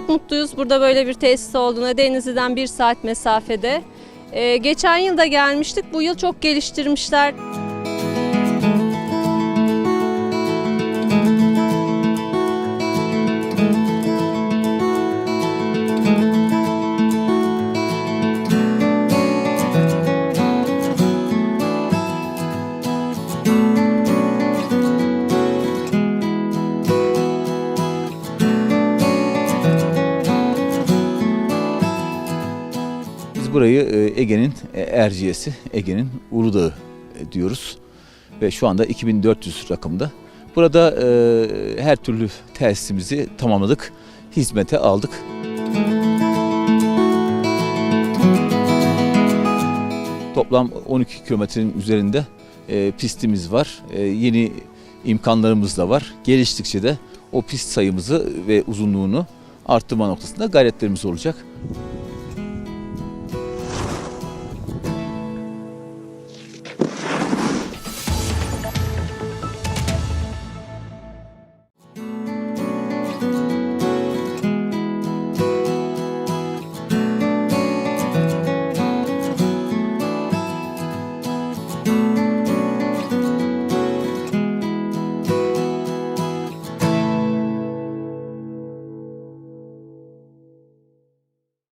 çok mutluyuz burada böyle bir tesis olduğuna. Denizli'den bir saat mesafede. Ee, geçen yıl da gelmiştik. Bu yıl çok geliştirmişler. Burayı e, Ege'nin e, Erciyes'i, Ege'nin Uludağ'ı e, diyoruz. Ve şu anda 2400 rakımda. Burada her türlü tesisimizi tamamladık, hizmete aldık. Toplam 12 kilometrenin üzerinde pistimiz var. Yeni imkanlarımız da var. Geliştikçe de o pist sayımızı ve uzunluğunu arttırma noktasında gayretlerimiz olacak.